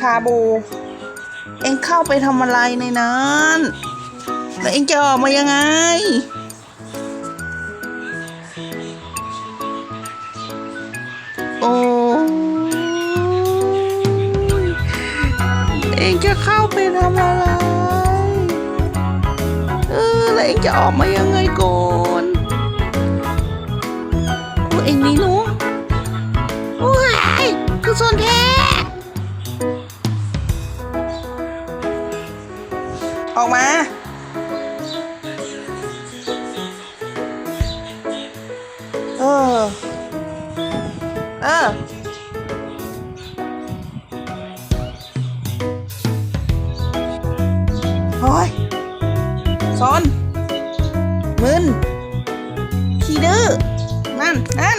ชาบู เอ็งเข้าไปทำอะไรในนั้น แล้วเอ็งจะออกมายังไง โอ้เอ็งจะเข้าไปทำอะไร เออ แล้วเอ็งจะออกมายังไงก่อนเอ็งนี่หนูโอ้ยคือส่วนแท้ ออกมา เออ เออ โอ้ยซอนมึนขี้ดื้อนั่น นั่น